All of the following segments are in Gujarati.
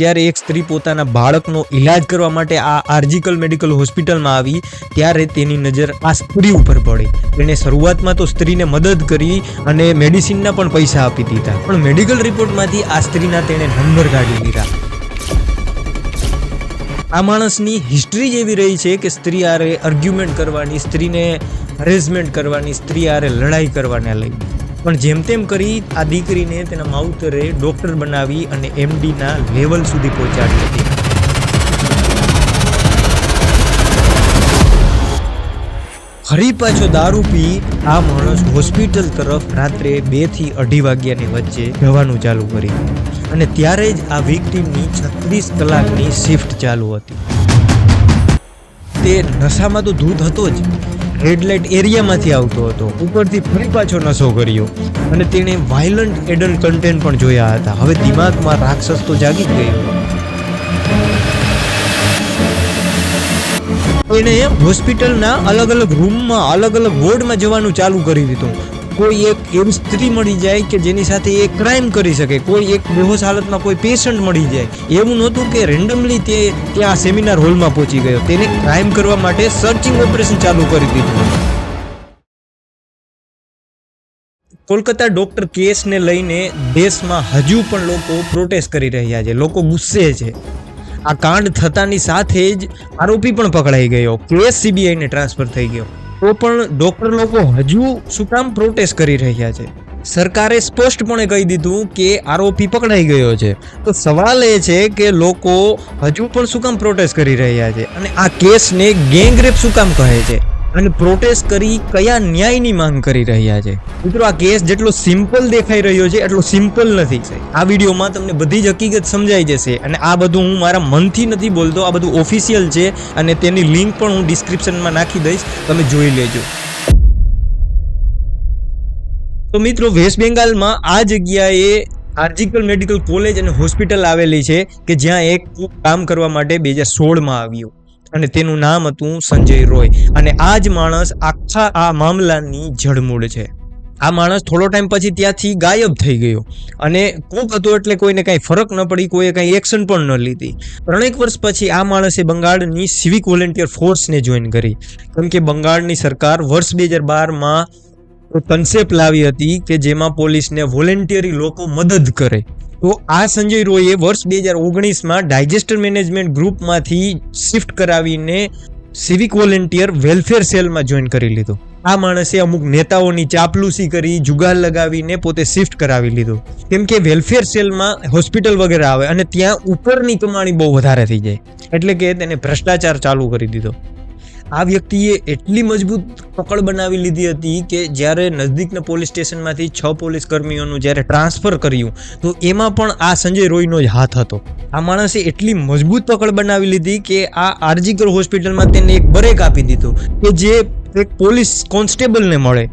જ્યારે એક સ્ત્રી પોતાના બાળકનો ઈલાજ કરવા માટે આ આર્જિકલ મેડિકલ હોસ્પિટલમાં આવી, ત્યારે તેની નજર આ સ્ત્રી ઉપર પડી. તેણે શરૂઆતમાં તો સ્ત્રીને મદદ કરી અને મેડિસિનના પણ પૈસા આપી દીધા. પણ મેડિકલ રિપોર્ટમાંથી આ સ્ત્રીના તેણે નંબર કાઢી લીધા. આ માણસની હિસ્ટ્રી જ એવી રહી છે કે સ્ત્રી આરે આર્ગ્યુમેન્ટ કરવાની, સ્ત્રીને હરેસમેન્ટ કરવાની, સ્ત્રી આરે લડાઈ કરવાને લઈ. પણ જેમ તેમ કરી આ દીકરીને તેના માવતરે ડોક્ટર બનાવી અને એમડીના લેવલ સુધી પહોંચાડી હતી. ફરી પાછો દારૂ પી આ માણસ હોસ્પિટલ તરફ રાત્રે બેથી અઢી વાગ્યાની વચ્ચે જવાનું ચાલુ કર્યું. અને ત્યારે જ આ વિક્ટીમની છત્રીસ કલાકની શિફ્ટ ચાલુ હતી. તે નશામાં તો દૂધ હતો જ. રેડ લાઇટ એરિયામાંથી આવતો હતો. ઉપરથી ફરી પાછો નશો કર્યો અને તેણે વાયલન્ટ એડલ્ટ કન્ટેન્ટ પણ જોયા હતા. હવે દિમાગમાં રાક્ષસ તો જાગી ગયો. એણે હોસ્પિટલના અલગ અલગ રૂમમાં અલગ અલગ વોર્ડમાં જવાનું ચાલુ કરી દીધું કોઈ એક એવી સ્ત્રી મળી જાય કે જેની સાથે એ ક્રાઇમ કરી શકે, કોઈ એક બેહોશ હાલતમાં કોઈ પેશન્ટ મળી જાય. એવું નહોતું કે રેન્ડમલી તે ત્યાં સેમિનાર હોલમાં પહોંચી ગયો. તેને ક્રાઇમ કરવા માટે સર્ચિંગ ઓપરેશન ચાલુ કરી દીધું. કોલકાતા ડોક્ટર કેસને લઈને દેશમાં હજુ પણ લોકો પ્રોટેસ્ટ કરી રહ્યા છે. લોકો ગુસ્સે છે. આ કાંડ થતાની સાથે જ આરોપી પણ પકડાઈ ગયો. કેસ સીબીઆઈને ટ્રાન્સફર થઈ ગયો. તો પણ ડોક્ટર લોકો હજુ શું કામ પ્રોટેસ્ટ કરી રહ્યા છે? સરકારે સ્પષ્ટપણે કહી દીધું કે આરોપી પકડાઈ ગયો છે. તો સવાલ એ છે કે લોકો હજુ પણ શું કામ પ્રોટેસ્ટ કરી રહ્યા છે? અને આ કેસને ગેંગરેપ શું કામ કહે છે? અને પ્રોટેસ્ટ કરી કયા ન્યાયની માંગ કરી રહ્યા છે? મિત્રો, આ કેસ જેટલો સિમ્પલ દેખાઈ રહ્યો છે, એટલો સિમ્પલ નથી. આ વિડીયોમાં તમને બધી જ હકીકત સમજાઈ જશે અને આ બધું હું મારા મનથી નથી બોલતો, આ બધું ઓફિશિયલ છે અને તેની લિંક પણ હું ડિસ્ક્રિપ્શનમાં નાખી દઈશ, તમે જોઈ લેજો. તો મિત્રો વેસ્ટ બેંગાલમાં આ જગ્યાએ આર્જિકલ મેડિકલ કોલેજ અને હોસ્પિટલ આવેલી છે કે જ્યાં એક કામ કરવા માટે બે હજાર સોળમાં આવ્યું. અને તેનું નામ હતું સંજય રોય. અને આ જ માણસ આખા આ મામલાની જડમૂળ છે. આ માણસ થોડો ટાઈમ પછી ત્યાંથી ગાયબ થઈ ગયો. અને કોક હતો એટલે કોઈને કાંઈ ફરક ન પડી, કોઈએ કાંઈ એક્શન પણ ન લીધી. ત્રણેક વર્ષ પછી આ માણસે બંગાળની સિવિક વોલેન્ટિયર ફોર્સને જોઈન કરી. કેમ કે બંગાળની સરકાર વર્ષ બે હજાર બારમાં કન્સેપ્ટ લાવી હતી કે જેમાં પોલીસને વોલેન્ટિયરી લોકો મદદ કરે. તો આ સંજય રોયે વર્ષ બે હજાર ઓગણીસમાં ડાયજેસ્ટર મેનેજમેન્ટ ગ્રુપમાંથી શિફ્ટ કરાવીને સિવિક વોલેન્ટિયર વેલફેર સેલમાં જોઈન કરી લીધો. આ માણસે અમુક નેતાઓની ચાપલુસી કરી, જુગાર લગાવીને પોતે શિફ્ટ કરાવી લીધો. કેમ કે વેલફેર સેલમાં હોસ્પિટલ વગેરે આવે અને ત્યાં ઉપરની કમાણી બહુ વધારે થઈ જાય. એટલે કે તેને ભ્રષ્ટાચાર ચાલુ કરી દીધો. આ વ્યક્તિએ એટલી મજબૂત પકડ બનાવી લીધી હતી કે જ્યારે નજદીકના પોલીસ સ્ટેશનમાંથી છ પોલીસ કર્મીઓનું જ્યારે ટ્રાન્સફર કર્યું, તો એમાં પણ આ સંજય રોયનો જ હાથ હતો. આ માણસે એટલી મજબૂત પકડ બનાવી લીધી કે આ આર્જિકલ હોસ્પિટલમાં તેને એક બ્રેક આપી દીધું, કે જે એક પોલીસ કોન્સ્ટેબલને મળે.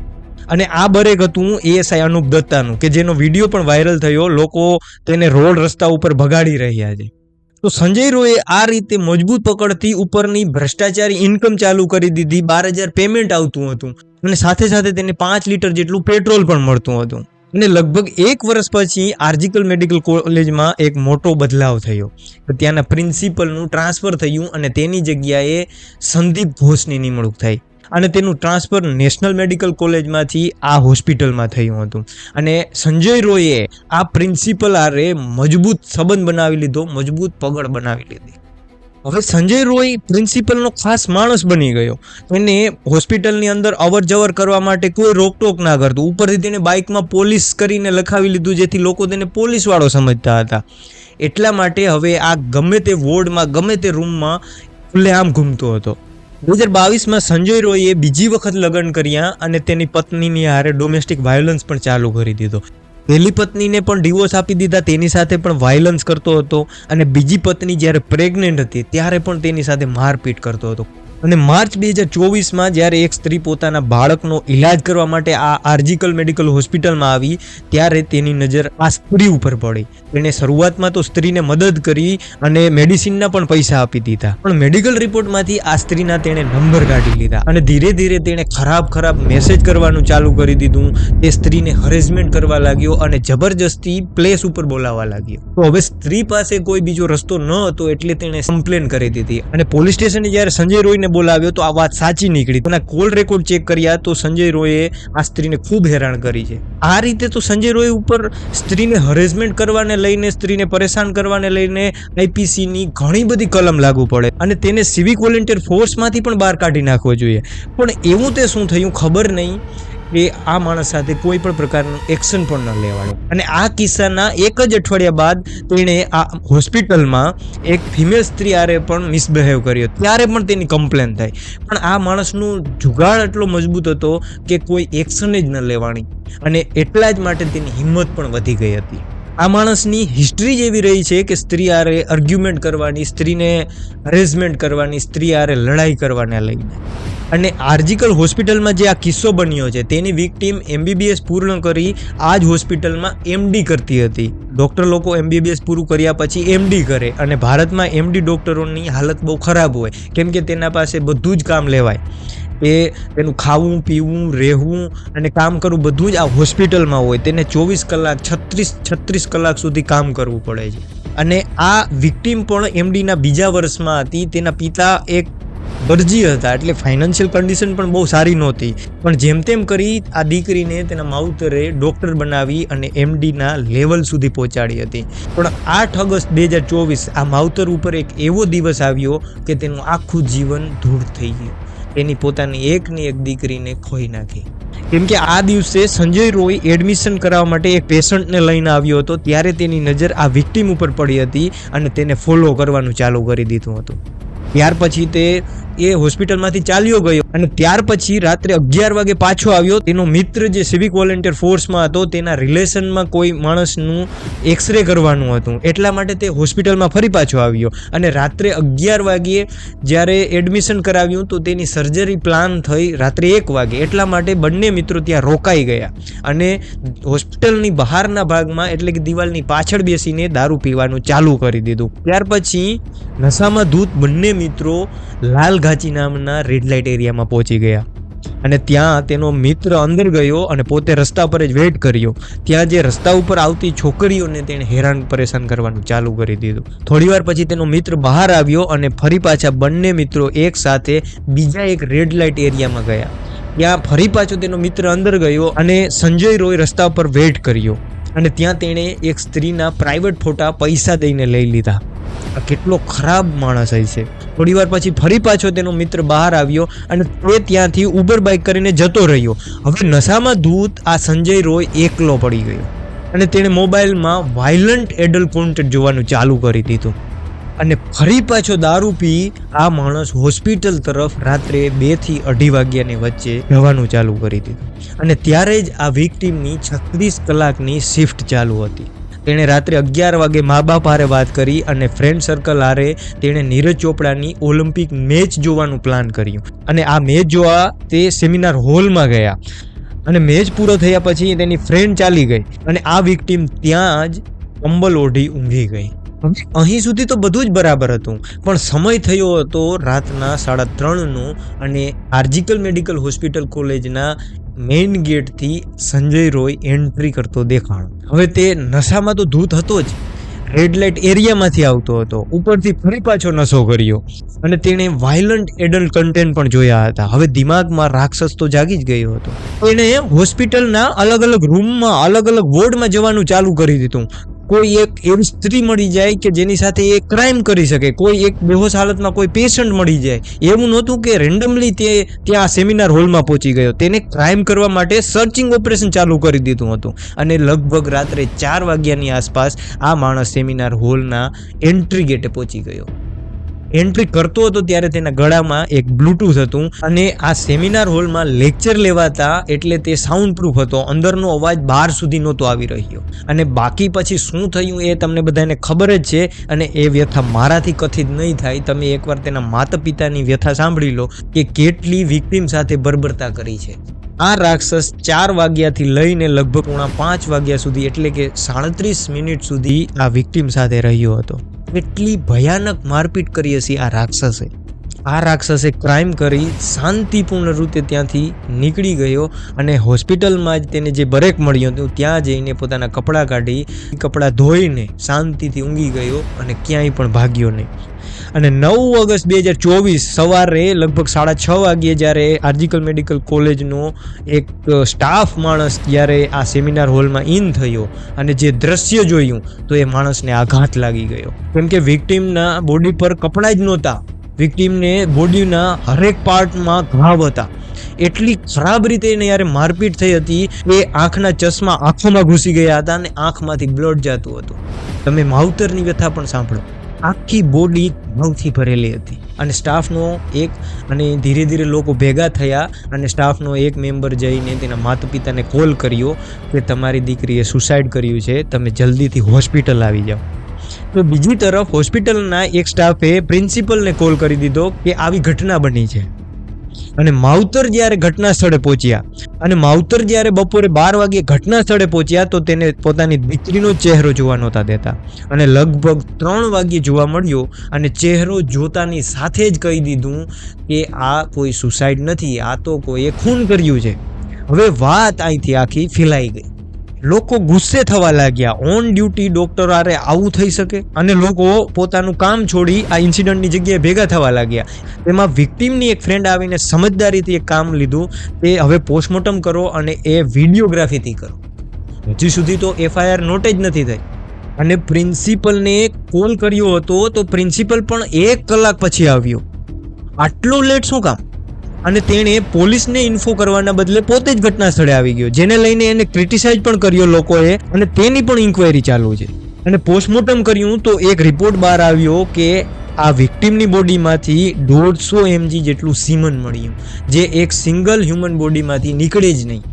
અને આ બરેક હતું એએસઆઈ અનુપ દત્તાનું, કે જેનો વીડિયો પણ વાયરલ થયો, લોકો તેને રોડ રસ્તા ઉપર ભગાડી રહ્યા છે. તો સંજય રોએ આ રીતે મજબૂત પકડથી ઉપરની ભ્રષ્ટાચારી ઇન્કમ ચાલુ કરી દીધી. બાર હજાર પેમેન્ટ આવતું હતું. અને સાથે સાથે તેને પાંચ લીટર જેટલું પેટ્રોલ પણ મળતું હતું. અને લગભગ એક વર્ષ પછી આર્જિકલ મેડિકલ કોલેજમાં એક મોટો બદલાવ થયો. ત્યાંના પ્રિન્સિપલનું ટ્રાન્સફર થયું અને તેની જગ્યાએ સંદીપ ઘોષની નિમણૂક થઈ. અને તેનું ટ્રાન્સફર નેશનલ મેડિકલ કોલેજમાંથી આ હોસ્પિટલમાં થયું હતું. અને સંજય રોયે આ પ્રિન્સિપલ આરે મજબૂત સંબંધ બનાવી લીધો, મજબૂત પગડ બનાવી લીધી. હવે સંજય રોય પ્રિન્સિપલનો ખાસ માણસ બની ગયો. એને હોસ્પિટલની અંદર અવર જવર કરવા માટે કોઈ રોકટોક ના કરતું. ઉપરથી તેને બાઇકમાં પોલીસ કરીને લખાવી લીધું, જેથી લોકો તેને પોલીસવાળો સમજતા હતા. એટલા માટે હવે આ ગમે તે વોર્ડમાં, ગમે તે રૂમમાં ખુલ્લેઆમ ઘૂમતો હતો. બે હજાર બાવીસમાં સંજય રોયે બીજી વખત લગ્ન કર્યા અને તેની પત્નીની હારે ડોમેસ્ટિક વાયોલન્સ પણ ચાલુ કરી દીધો. પહેલી પત્નીને પણ ડિવોર્સ આપી દીધા, તેની સાથે પણ વાયોલન્સ કરતો હતો અને બીજી પત્ની જ્યારે પ્રેગ્નેન્ટ હતી, ત્યારે પણ તેની સાથે મારપીટ કરતો હતો. અને માર્ચ બે હજાર ચોવીસમાં જ્યારે એક સ્ત્રી પોતાના બાળકનો ઈલાજ કરવા માટે આ આર્જિકલ મેડિકલ હોસ્પિટલમાં આવી, ત્યારે તેની નજર આ સ્ત્રી ઉપર પડી. તેણે શરૂઆતમાં તો સ્ત્રીને મદદ કરી અને મેડિસિનના પણ પૈસા આપી દીધા. પણ મેડિકલ રિપોર્ટમાંથી આ સ્ત્રીના તેણે નંબર કાઢી લીધા અને ધીરે ધીરે તેણે ખરાબ ખરાબ મેસેજ કરવાનું ચાલુ કરી દીધું. તે સ્ત્રીને હરેસમેન્ટ કરવા લાગ્યો અને જબરજસ્તી પ્લેસ ઉપર બોલાવવા લાગ્યો. તો હવે સ્ત્રી પાસે કોઈ બીજો રસ્તો ન હતો એટલે તેણે કમ્પ્લેન કરી દીધી. અને પોલીસ સ્ટેશને જ્યારે સંજય રોયને બોલાવ્યો તો આ વાત સાચી નીકળી. તેના કોલ રેકોર્ડ ચેક કર્યા તો સંજય રોયે આ સ્ત્રીને ખૂબ હેરાન કરી છે. આ રીતે તો સંજય રોય ઉપર સ્ત્રીને હરેસમેન્ટ કરવાને લઈને, સ્ત્રીને પરેશાન કરવાને લઈને આઈપીસીની ઘણી બધી કલમ લાગુ પડે. અને તેને સિવિક વોલેન્ટિયર ફોર્સમાંથી પણ બહાર કાઢી નાખવો જોઈએ. પણ એવું તે શું થયું ખબર નહીં. કે આ માણસ સાથે કોઈ પણ પ્રકારનું એક્શન પણ ન લેવાનું. અને આ કિસ્સાના એક જ અઠવાડિયા બાદ તેણે આ હોસ્પિટલમાં એક ફિમેલ સ્ત્રી આરે પણ મિસબિહેવ કર્યો. ત્યારે પણ તેની કમ્પ્લેન થાય પણ આ માણસનું જુગાડ એટલો મજબૂત હતો કે કોઈ એક્શન જ ન લેવાની. અને એટલા જ માટે તેની હિંમત પણ વધી ગઈ હતી. આ માણસની હિસ્ટ્રી જ એવી રહી છે કે સ્ત્રી આરે આર્ગ્યુમેન્ટ કરવાની, સ્ત્રીને હરેઝમેન્ટ કરવાની સ્ત્રી આરે લડાઈ કરવાને લઈને. અને આર્જિકલ હોસ્પિટલમાં જે આ કિસ્સો બન્યો છે, તેની વિક્ટીમ એમબીબીએસ પૂર્ણ કરી આ જ હોસ્પિટલમાં એમડી કરતી હતી. ડૉક્ટર લોકો એમબીબીએસ પૂરું કર્યા પછી એમડી કરે અને ભારતમાં એમડી ડૉક્ટરોની હાલત બહુ ખરાબ હોય, કેમ કે તેના પાસે બધું જ કામ લેવાય. એ તેનું ખાવું, પીવું, રહેવું અને કામ કરવું બધું જ આ હોસ્પિટલમાં હોય, તેને ચોવીસ કલાક, છત્રીસ છત્રીસ કલાક સુધી કામ કરવું પડે છે. અને આ વિક્ટીમ પણ એમડીના બીજા વર્ષમાં હતી, તેના પિતા એક દરજી હતા, એટલે ફાઇનાન્શિયલ કન્ડિશન પણ બહુ સારી નહોતી. પણ જેમ તેમ કરી, આ દીકરીને તેના માવતરે ડૉક્ટર બનાવી અને એમડીના લેવલ સુધી પહોંચાડી હતી. પણ આઠ ઓગસ્ટ બે હજાર ચોવીસ આ માવતર ઉપર એક એવો દિવસ આવ્યો કે તેનું આખું જીવન ધૂળ થઈ ગયું. એની પોતાની એકની એક દીકરીને ખોઈ નાખી. કેમ કે આ દિવસે સંજય રોય એડમિશન કરાવવા માટે એક પેશન્ટને લઈને આવ્યો હતો, ત્યારે તેની નજર આ વિક્ટીમ ઉપર પડી હતી અને તેને ફોલો કરવાનું ચાલુ કરી દીધું હતું. ત્યાર પછી તે એ હોસ્પિટલમાંથી ચાલ્યો ગયો અને ત્યાર પછી રાત્રે અગિયાર વાગે પાછો આવ્યો. તેનો મિત્ર જે સિવિક વોલેન્ટિયર ફોર્સમાં હતો, તેના રિલેશનમાં કોઈ માણસનું એક્સરે કરવાનું હતું. એટલા માટે તે હોસ્પિટલમાં ફરી પાછો આવ્યો અને રાત્રે અગિયાર વાગ્યે જ્યારે એડમિશન કરાવ્યું તો તેની સર્જરી પ્લાન થઈ રાત્રે એક વાગે. એટલા માટે બંને મિત્રો ત્યાં રોકાઈ ગયા અને હોસ્પિટલની બહારના ભાગમાં એટલે કે દિવાલની પાછળ બેસીને દારૂ પીવાનું ચાલુ કરી દીધું. ત્યાર પછી નશામાં ધૂત બંને મિત્રો લાલઘાચી નામના રેડ લાઇટ એરિયામાં પહોંચી ગયા. અને ત્યાં તેનો મિત્ર અંદર ગયો અને પોતે રસ્તા પર જ વેઇટ કર્યો. ત્યાં જે રસ્તા ઉપર આવતી છોકરીઓને તેણે હેરાન પરેશાન કરવાનું ચાલુ કરી દીધું. થોડીવાર પછી તેનો મિત્ર બહાર આવ્યો અને ફરી પાછા બંને મિત્રો એક સાથે બીજા એક રેડ લાઇટ એરિયામાં ગયા. ત્યાં ફરી પાછો તેનો મિત્ર અંદર ગયો અને સંજય રોય રસ્તા પર વેઇટ કર્યો. અને ત્યાં તેણે એક સ્ત્રીના પ્રાઇવેટ ફોટા પૈસા દઈને લઈ લીધા. આ કેટલો ખરાબ માણસ હોય છે. થોડી વાર પછી ફરી પાછો તેનો મિત્ર બહાર આવ્યો અને તે ત્યાંથી ઉબર બાઇક કરીને જતો રહ્યો. હવે નશામાં ધૂત આ સંજય રોય એકલો પડી ગયો. અને તેણે મોબાઈલમાં વાયલન્ટ એડલ કોન્ટેન્ટ જોવાનું ચાલુ કરી દીધું. અને ફરી પાછો દારૂ પી આ માણસ હોસ્પિટલ તરફ રાત્રે બેથી અઢી વાગ્યાની વચ્ચે જવાનું ચાલુ કરી દીધું. અને ત્યારે જ આ વિક્ટીમની છત્રીસ કલાકની શિફ્ટ ચાલુ હતી. તેણે રાત્રે અગિયાર વાગે મા બાપ હારે વાત કરી અને ફ્રેન્ડ સર્કલ હારે તેણે નીરજ ચોપડાની ઓલિમ્પિક મેચ જોવાનું પ્લાન કર્યું. અને આ મેચ જોવા તે સેમિનાર હોલમાં ગયા. અને મેચ પૂરો થયા પછી તેની ફ્રેન્ડ ચાલી ગઈ. અને આ વિક્ટીમ ત્યાં જ કંબલ ઓઢી ઊંઘી ગઈ. અહીં સુધી તો બધું જ બરાબર હતું. પણ સમય થયો હતો રાતના સાડા ત્રણનો અને આર્જિકલ મેડિકલ હોસ્પિટલ કોલેજના મેઇન ગેટથી સંજય રોય એન્ટ્રી કરતો દેખાણો. હવે તે નશામાં તો ધૂત હતો જ. રેડ લાઇટ એરિયામાંથી આવતો હતો. ઉપરથી ફરી પાછો નશો કર્યો. અને તેણે વાયલન્ટ એડલ્ટ કન્ટેન્ટ પણ જોયા હતા. હવે દિમાગમાં રાક્ષસ તો જાગી જ ગયો હતો. એણે હોસ્પિટલના અલગ અલગ રૂમમાં અલગ અલગ વોર્ડમાં જવાનું ચાલુ કરી દીધું. કોઈ એક એવી સ્ત્રી મળી જાય કે જેની સાથે એ ક્રાઇમ કરી શકે, કોઈ એક બેહોશ હાલતમાં કોઈ પેશન્ટ મળી જાય. એવું નહોતું કે રેન્ડમલી તે ત્યાં સેમિનાર હોલમાં પહોંચી ગયો. તેને ક્રાઇમ કરવા માટે સર્ચિંગ ઓપરેશન ચાલુ કરી દીધું હતું. અને લગભગ રાત્રે ચાર વાગ્યાની આસપાસ આ માણસ સેમિનાર હોલના એન્ટ્રી ગેટે પહોંચી ગયો. એન્ટ્રી કરતો હતો ત્યારે તેના ગળામાં એક બ્લૂટૂથ હતું અને આ સેમિનાર હોલમાં લેક્ચર લેવાતા એટલે તે સાઉન્ડ પ્રૂફ હતો. અંદરનો અવાજ બહાર સુધી નહોતો આવી રહ્યો. અને બાકી પછી શું થયું એ તમને બધાને ખબર જ છે અને એ વ્યથા મારાથી કથિત નહીં થાય. તમે એકવાર તેના માતા પિતાની વ્યથા સાંભળી લો કે કેટલી વિક્ટીમ સાથે બરબરતા કરી છે. આ રાક્ષસ ચાર વાગ્યાથી લઈને લગભગ પોણા પાંચ વાગ્યા સુધી એટલે કે સાડત્રીસ મિનિટ સુધી આ વિક્ટીમ સાથે રહ્યો હતો. એટલી ભયાનક મારપીટ કરી હશે આ રાક્ષસે. આ રાક્ષસે ક્રાઇમ કરી શાંતિપૂર્ણ રીતે ત્યાંથી નીકળી ગયો અને હોસ્પિટલમાં જ તેને જે બ્રેક મળ્યું હતું, ત્યાં જઈને પોતાના કપડાં કાઢી કપડાં ધોઈને શાંતિથી ઊંઘી ગયો અને ક્યાંય પણ ભાગ્યો નહીં. અને નવ ઓગસ્ટ બે હજાર ચોવીસ સવારે લગભગ સાડા છ વાગ્યે જ્યારે આર્જિકલ મેડિકલ કોલેજનો એક સ્ટાફ માણસ જ્યારે આ સેમિનાર હોલમાં ઇન થયો અને જે દ્રશ્ય જોયું, તો એ માણસને આઘાત લાગી ગયો. કેમ કે વિક્ટીમના બોડી પર કપડાં જ નહોતા. વિક્ટીમને બોડીના હરેક પાર્ટમાં ઘાવ હતા. એટલી ખરાબ રીતે એને યારે મારપીટ થઈ હતી એ આંખના ચશ્મા આંખોમાં ઘૂસી ગયા હતા અને આંખમાંથી બ્લડ જતું હતું. તમે માવતરની વ્યથા પણ સાંભળો. આખી બોડી ઘઉંથી ભરેલી હતી. અને સ્ટાફનો એક અને ધીરે ધીરે લોકો ભેગા થયા અને સ્ટાફનો એક મેમ્બર જઈને તેના માતા પિતાને કોલ કર્યો કે તમારી દીકરીએ સુસાઇડ કર્યું છે, તમે જલ્દીથી હોસ્પિટલ આવી જાઓ. તો બીજી તરફ હોસ્પિટલના એક સ્ટાફે પ્રિન્સિપલને કોલ કરી દીધો કે આવી ઘટના બની છે. અને માવતર જ્યારે ઘટના સ્થળે પહોંચ્યા અને માવતર જ્યારે બપોરે બાર વાગે ઘટના સ્થળે પહોંચ્યા તો તેને પોતાની દીકરીનો ચહેરો જોવા નહોતા દેતા. અને લગભગ ત્રણ વાગ્યે જોવા મળ્યો અને ચહેરો જોતાની સાથે જ કહી દીધું કે આ કોઈ સુસાઇડ નથી, આ તો કોઈએ ખૂન કર્યું છે. હવે વાત અહીંથી આખી ફેલાઈ ગઈ. લોકો ગુસ્સે થવા લાગ્યા. ઓન ડ્યુટી ડોક્ટર આરે આવું થઈ શકે? અને લોકો પોતાનું કામ છોડી આ ઇન્સિડન્ટની જગ્યાએ ભેગા થવા લાગ્યા. તેમાં વિક્ટીમની એક ફ્રેન્ડ આવીને સમજદારીથી એક કામ લીધું. તે હવે પોસ્ટમોર્ટમ કરો અને એ વિડીયોગ્રાફીથી કરો. હજી સુધી તો એફઆઈઆર નોટ જ નથી થઈ. અને પ્રિન્સિપલને કોલ કર્યો હતો તો પ્રિન્સિપલ પણ એક કલાક પછી આવ્યો. આટલું લેટ શું કામ? અને તેણે પોલીસને ઇન્ફો કરવાના બદલે પોતે જ ઘટના સ્થળે આવી ગયો, જેને લઈને એને ક્રિટિસાઇઝ પણ કર્યો લોકોએ અને તેની પણ ઇન્ક્વાયરી ચાલુ છે. અને પોસ્ટમોર્ટમ કર્યું તો એક રિપોર્ટ બહાર આવ્યો કે આ વિક્ટીમની બોડીમાંથી દોઢસો એમજી જેટલું સીમન મળ્યું, જે એક સિંગલ હ્યુમન બોડીમાંથી નીકળે જ નહીં.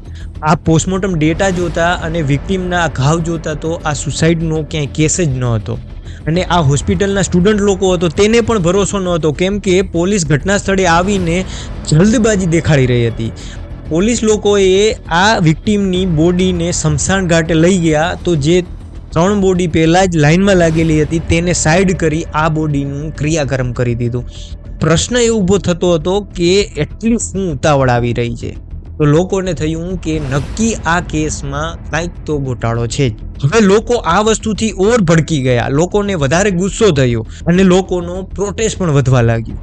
આ પોસ્ટમોર્ટમ ડેટા જોતા અને વિક્ટીમના ઘાવ જોતા તો આ સુસાઇડનો ક્યાંય કેસ જ ન હતો અને આ હોસ્પિટલના સ્ટુડન્ટ લોકો હતો, તેને પણ ભરોસો ન હતો કેમ કે પોલીસ ઘટના સ્થળે આવીને જલ્દબાજી દેખાડી રહી હતી. પોલીસ લોકોએ આ વિક્ટીમની બોડીને સ્મશાન ઘાટે લઈ ગયા, તો જે ત્રણ બોડી પહેલાં જ લાઇનમાં લાગેલી હતી, તેને સાઈડ કરી આ બોડીનું ક્રિયાકર્મ કરી દીધું. પ્રશ્ન એ ઊભો થતો હતો કે એટલી શું ઉતાવળ આવી રહી છે? તો લોકોને થયું કે નક્કી આ કેસમાં કાંઈક તો ગોટાળો છે જ. હવે લોકો આ વસ્તુથી ઓર ભડકી ગયા. લોકોને વધારે ગુસ્સો થયો અને લોકોનો પ્રોટેસ્ટ પણ વધવા લાગ્યો.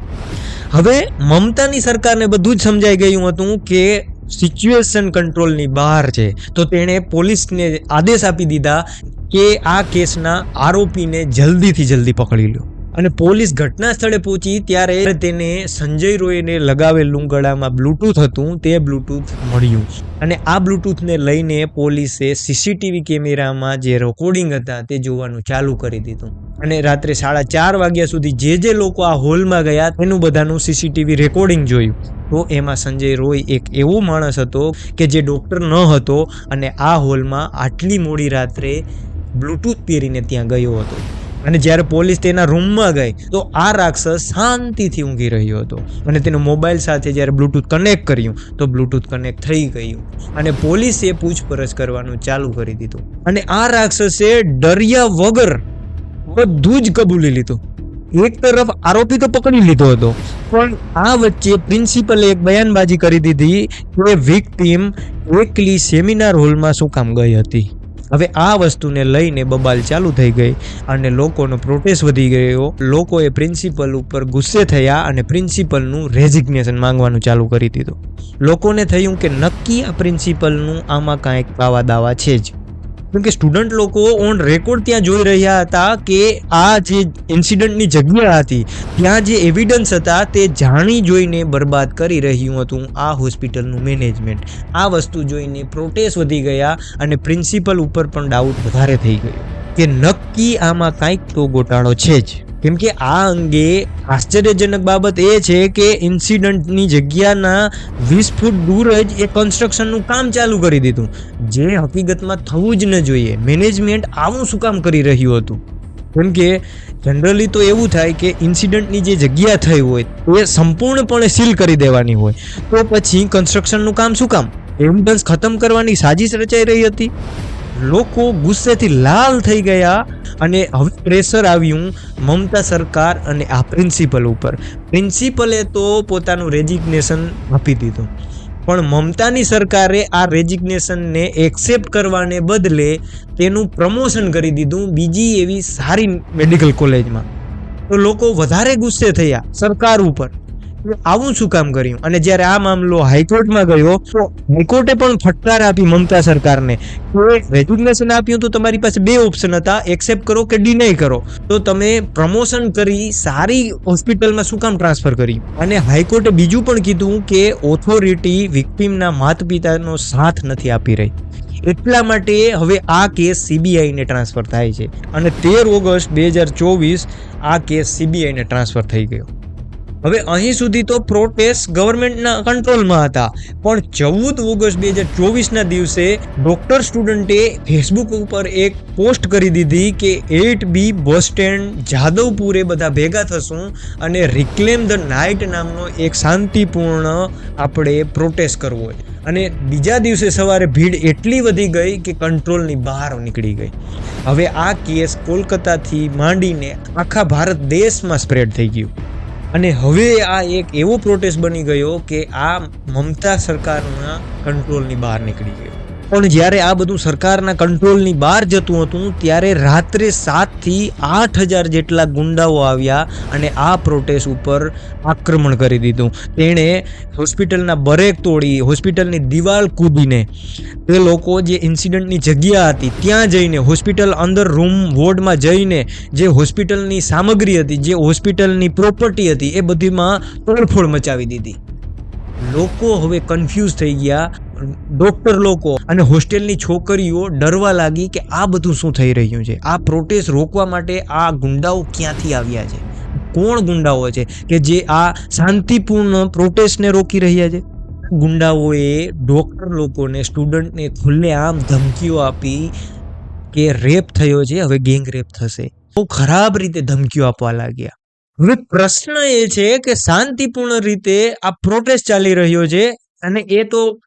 હવે મમતાની સરકારને બધું જ સમજાઈ ગયું હતું કે સિચ્યુએશન કંટ્રોલની બહાર છે. તો તેણે પોલીસને આદેશ આપી દીધા કે આ કેસના આરોપીને જલ્દીથી જલ્દી પકડી લો. અને પોલીસ ઘટના સ્થળે પહોંચી ત્યારે તેને સંજય રોયને લગાવેલું ગળામાં બ્લૂટૂથ હતું, તે બ્લૂટૂથ મળ્યું. અને આ બ્લૂટૂથને લઈને પોલીસે સીસીટીવી કેમેરામાં જે રેકોર્ડિંગ હતા તે જોવાનું ચાલુ કરી દીધું. અને રાત્રે સાડા ચાર વાગ્યા સુધી જે જે લોકો આ હોલમાં ગયા તેનું બધાનું સીસીટીવી રેકોર્ડિંગ જોયું. તો એમાં સંજય રોય એક એવો માણસ હતો કે જે ડૉક્ટર ન હતો અને આ હોલમાં આટલી મોડી રાત્રે બ્લૂટૂથ પહેરીને ત્યાં ગયો હતો. અને જ્યારે પોલીસ તેના રૂમમાં ગઈ, તો આ રાક્ષસ શાંતિથી ઊંઘી રહ્યો હતો. અને તેનો મોબાઈલ સાથે જ્યારે બ્લૂટૂથ કનેક્ટ કર્યું, તો બ્લૂટૂથ કનેક્ટ થઈ ગયું. અને પોલીસે પૂછપરછ કરવાનું ચાલુ કરી દીધું. અને આ રાક્ષસે ડર્યા વગર બધું જ કબૂલી લીધું. એક તરફ આરોપી તો પકડી લીધો હતો, પણ આ વચ્ચે પ્રિન્સિપલે એક બયાનબાજી કરી દીધી કે વિક્ટીમ એકલી સેમિનાર હોલમાં શું કામ ગઈ હતી. હવે આ વસ્તુને લઈને બબાલ ચાલુ થઈ ગઈ અને લોકોનો પ્રોટેસ્ટ વધી ગયો. લોકોએ પ્રિન્સિપલ ઉપર ગુસ્સે થયા અને પ્રિન્સિપલનું રેઝિગ્નેશન માંગવાનું ચાલુ કરી દીધું. લોકોને થયું કે નક્કી આ પ્રિન્સિપલનું આમાં કાંઈક પાવા દાવા છે જ. કેમ કે સ્ટુડન્ટ લોકો ઓન રેકોર્ડ ત્યાં જોઈ રહ્યા હતા કે આ જે ઇન્સિડન્ટની જગ્યા હતી, ત્યાં જે એવિડન્સ હતા તે જાણી જોઈને બરબાદ કરી રહ્યું હતું આ હોસ્પિટલનું મેનેજમેન્ટ આ વસ્તુ જોઈને પ્રોટેસ્ટ વધી ગયા અને પ્રિન્સિપલ ઉપર પણ ડાઉટ વધારે થઈ ગયો. કે નક્કી આમાં કાંઈક તો ગોટાળો છે જ. કેમ કે આ અંગે આશ્ચર્યજનક બાબત એ છે કે ઇન્સિડન્ટની જગ્યાના વીસ ફૂટ દૂર જ એ કન્સ્ટ્રક્શનનું કામ ચાલુ કરી દીધું. જે હકીકતમાં થવું જ ન જોઈએ. મેનેજમેન્ટ આવું શું કામ કરી રહ્યું હતું? કેમ કે જનરલી તો એવું થાય કે ઇન્સિડન્ટની જે જગ્યા થઈ હોય, એ સંપૂર્ણપણે સીલ કરી દેવાની હોય. તો પછી કન્સ્ટ્રક્શનનું કામ શું કામ? એમ્બ્યુલન્સ ખતમ કરવાની સાજિશ રચાઈ રહી હતી. લોકો ગુસ્સેથી લાલ થઈ ગયા અને હવે પ્રેશર આવ્યું મમતા સરકાર અને આ પ્રિન્સિપલ ઉપર. પ્રિન્સિપલે તો પોતાનું રેજિગ્નેશન આપી દીધું. પણ મમતાની સરકારે આ રેજિગ્નેશનને એક્સેપ્ટ કરવાને બદલે તેનું પ્રમોશન કરી દીધું બીજી એવી સારી મેડિકલ કોલેજમાં. તો લોકો વધારે ગુસ્સે થયા સરકાર ઉપર. આવું શું કામ કર્યું? અને જ્યારે આ મામલો હાઈકોર્ટમાં ગયો, તો હાઈકોર્ટે પણ ફટકાર આપી મમતા સરકારને. કે રેઝિગ્નેશન આપ્યું તો તમારી પાસે બે ઓપ્શન હતા એક્સેપ્ટ કરો કે ડિનાય કરો. તો તમે પ્રમોશન કરી, સારી હોસ્પિટલમાં શું કામ ટ્રાન્સફર કરી અને હાઈકોર્ટે બીજું પણ કીધું કે ઓથોરિટી વિક્ટિમના માતા પિતાનો સાથ નથી આપી રહી. એટલા માટે હવે આ કેસ સીબીઆઈને ટ્રાન્સફર થાય છે. અને તેર ઓગસ્ટ બે હજાર ચોવીસ આ કેસ સીબીઆઈને ટ્રાન્સફર થઈ ગયો. હવે અહીં સુધી તો પ્રોટેસ્ટ ગવર્મેન્ટના કંટ્રોલમાં હતા. પણ ચૌદ ઓગસ્ટ બે હજાર ચોવીસના દિવસે ડોક્ટર સ્ટુડન્ટે ફેસબુક ઉપર એક પોસ્ટ કરી દીધી કે એટ બી બસ સ્ટેન્ડ જાદવપુરે બધા ભેગા થશું અને રિક્લેમ ધ નાઇટ નામનો એક શાંતિપૂર્ણ આપણે પ્રોટેસ્ટ કરવો હોય. અને બીજા દિવસે સવારે ભીડ એટલી વધી ગઈ કે કંટ્રોલની બહાર નીકળી ગઈ. હવે આ કેસ કોલકાતાથી માંડીને આખા ભારત દેશમાં સ્પ્રેડ થઈ ગયું. અને હવે આ એક એવો પ્રોટેસ્ટ બની ગયો કે આ મમતા સરકારના કંટ્રોલની બહાર નીકળી ગયો. પણ જ્યારે આ બધું સરકારના કંટ્રોલની બહાર જતું હતું, ત્યારે રાત્રે સાતથી આઠ હજાર જેટલા ગુંડાઓ આવ્યા અને આ પ્રોટેસ્ટ ઉપર આક્રમણ કરી દીધું. તેણે હોસ્પિટલના બરેક તોડી, હોસ્પિટલની દિવાલ કૂદીને તે લોકો જે ઇન્સિડન્ટની જગ્યા હતી, ત્યાં જઈને હોસ્પિટલ અંદર રૂમ વોર્ડમાં જઈને જે હોસ્પિટલની સામગ્રી હતી, જે હોસ્પિટલની પ્રોપર્ટી હતી, એ બધીમાં તોડફોડ મચાવી દીધી. લોકો હવે કન્ફ્યુઝ થઈ ગયા. ડોક્ટર લોકો અને હોસ્ટેલની છોકરીઓ ડરવા લાગી કે આ બધું શું થઈ રહ્યું છે? આ પ્રોટેસ્ટ રોકવા માટે આ ગુંડાઓ ક્યાંથી આવ્યા છે? કોણ ગુંડાઓ છે કે જે આ શાંતિપૂર્ણ પ્રોટેસ્ટને રોકી રહ્યા છે? ગુંડાઓએ ડોક્ટર લોકોને સ્ટુડન્ટને ખુલ્લેઆમ ધમકીઓ આપી કે રેપ થયો છે, હવે ગેંગ રેપ થશે. બહુ ખરાબ રીતે ધમકીઓ આપવા લાગ્યા. હવે પ્રશ્ન એ છે કે શાંતિપૂર્ણ રીતે આ પ્રોટેસ્ટ ચાલી રહ્યો છે અને એ તો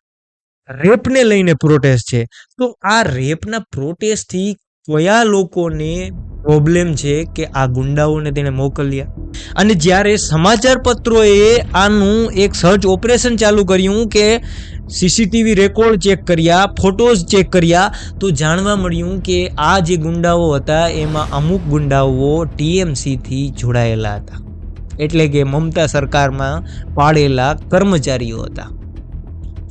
રેપને લઈને પ્રોટેસ્ટ છે. તો આ રેપના પ્રોટેસ્ટથી કયા લોકોને પ્રોબ્લેમ છે કે આ ગુંડાઓને તેણે મોકલ્યા? અને જ્યારે સમાચાર પત્રોએ આનું એક સર્ચ ઓપરેશન ચાલુ કર્યું કે સીસીટીવી રેકોર્ડ ચેક કર્યા ફોટોઝ ચેક કર્યા, તો જાણવા મળ્યું કે આ જે ગુંડાઓ હતા, એમાં અમુક ગુંડાઓ ટીએમસીથી જોડાયેલા હતા. એટલે કે મમતા સરકારમાં પાડેલા કર્મચારીઓ હતા.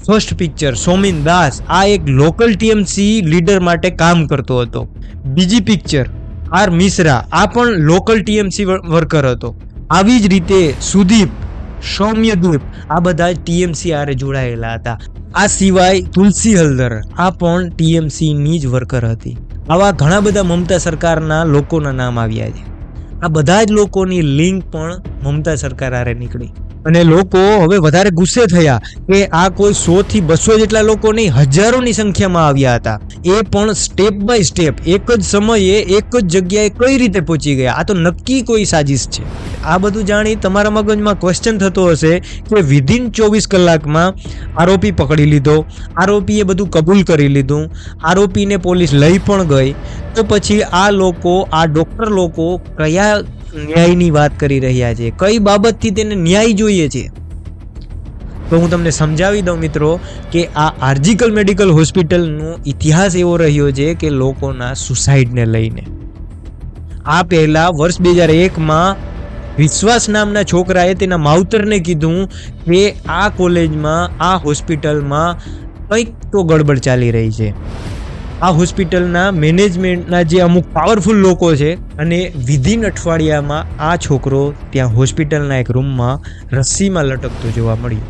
ફર્સ્ટ પિક્ચર સોમિન દાસ આ એક લોકલ ટીએમસી લીડર માટે કામ કરતો હતો. બીજી પિક્ચર આર મિશ્રા આ પણ લોકલ ટીએમસી વર્કર હતો. આવી જ રીતે સુદીપ સૌમ્યદીપ આ બધા ટીએમસી આરે જોડાયેલા હતા. આ સિવાય તુલસી હલદર, આ પણ ટીએમસીની જ વર્કર હતી. આવા ઘણા બધા મમતા સરકારના લોકોના નામ આવ્યા છે. આ બધા જ લોકોની લિંક પણ મમતા સરકાર આરે નીકળી. અને લોકો હવે વધારે ગુસ્સે થયા કે આ કોઈ સો થી બસો જેટલા લોકો નહીં, હજારોની સંખ્યામાં આવ્યા હતા. એ પણ સ્ટેપ બાય સ્ટેપ એક જ સમયે એક જ જગ્યાએ કઈ રીતે પહોંચી ગયા? આ તો નક્કી કોઈ સાજિશ છે. આ બધું જાણી તમારા મગજમાં ક્વેશ્ચન થતો હશે કે વિધિન ચોવીસ કલાકમાં આરોપી પકડી લીધો આરોપીએ બધું કબૂલ કરી લીધું આરોપીને પોલીસ લઈ પણ ગઈ, તો પછી આ લોકો, આ ડોક્ટર લોકો કયા ન્યાયની વાત કરી રહ્યા છે. કઈ બાબતથી તેને ન્યાય જોઈએ છે? તો હું તમને સમજાવી દઉં મિત્રો કે આ આર્જિકલ મેડિકલ હોસ્પિટલનો ઇતિહાસ એવો રહ્યો છે કે લોકોના સુસાઇડને લઈને. આ પહેલા વર્ષ બે હજાર એકમાં વિશ્વાસ નામના છોકરાએ તેના માવતરને કીધું કે આ કોલેજમાં, આ હોસ્પિટલમાં કંઈક તો ગડબડ ચાલી રહી છે. આ હોસ્પિટલના મેનેજમેન્ટના જે અમુક પાવરફુલ લોકો છે અને વિધિન અઠવાડિયામાં આ છોકરો ત્યાં હોસ્પિટલના એક રૂમમાં રસ્સીમાં લટકતો જોવા મળ્યો.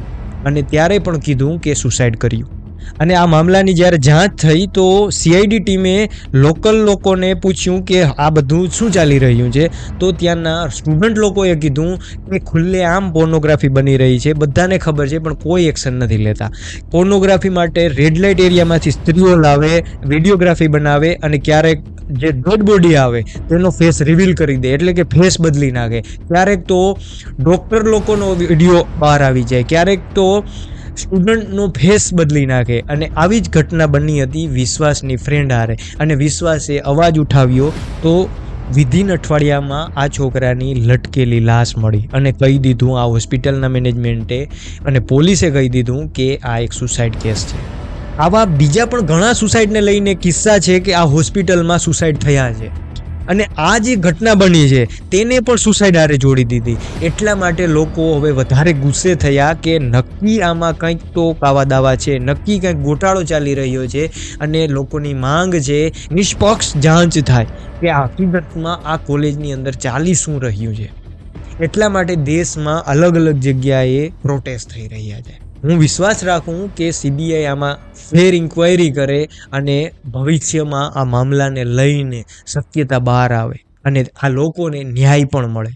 અને ત્યારે પણ કીધું કે સુસાઇડ કર્યું. અને આ મામલાની જ્યારે જાંચ થઈ તો સીઆઈડી ટીમે લોકલ લોકોને પૂછ્યું કે આ બધું શું ચાલી રહ્યું છે? તો ત્યાંના સ્ટુડન્ટ લોકોએ કીધું કે ખુલ્લે આમ પોર્નોગ્રાફી બની રહી છે. બધાને ખબર છે, પણ કોઈ એક્શન નથી લેતા. પોર્નોગ્રાફી માટે રેડ લાઇટ એરિયામાંથી સ્ત્રીઓ લાવે, વિડીયોગ્રાફી બનાવે અને ક્યારેક જે ડેડ બોડી આવે, તેનો ફેસ રિવીલ કરી દે. એટલે કે ફેસ બદલી નાખે. ક્યારેક તો ડૉક્ટર લોકોનો વીડિયો બહાર આવી જાય. ક્યારેક તો સ્ટુડન્ટનો ફેસ બદલી નાખે અને આવી જ ઘટના બની હતી વિશ્વાસની ફ્રેન્ડ હારે. અને વિશ્વાસે અવાજ ઉઠાવ્યો તો વિધિન અઠવાડિયામાં આ છોકરાની લટકેલી લાશ મળી અને કહી દીધું આ હોસ્પિટલના મેનેજમેન્ટે અને પોલીસે કહી દીધું કે આ એક સુસાઇડ કેસ છે. આવા બીજા પણ ઘણા સુસાઇડને લઈને કિસ્સા છે કે આ હોસ્પિટલમાં સુસાઇડ થયા છે. અને આ જે ઘટના બની છે, તેને પણ સુસાઇડ હારે જોડી દીધી. એટલા માટે લોકો હવે વધારે ગુસ્સે થયા કે નક્કી આમાં કંઈક તો કાવા દાવા છે, નક્કી કંઈક ગોટાળો ચાલી રહ્યો છે અને લોકોની માંગ છે, નિષ્પક્ષ જાંચ થાય કે હકીકતમાં આ કોલેજની અંદર ચાલી શું રહ્યું છે. એટલા માટે દેશમાં અલગ અલગ જગ્યાએ પ્રોટેસ્ટ થઈ રહ્યા છે. હું વિશ્વાસ રાખું કે સીબીઆઈ આમાં ફેર ઇન્ક્વાયરી કરે અને ભવિષ્યમાં આ મામલાને લઈને શક્યતા બહાર આવે અને આ લોકોને ન્યાય પણ મળે.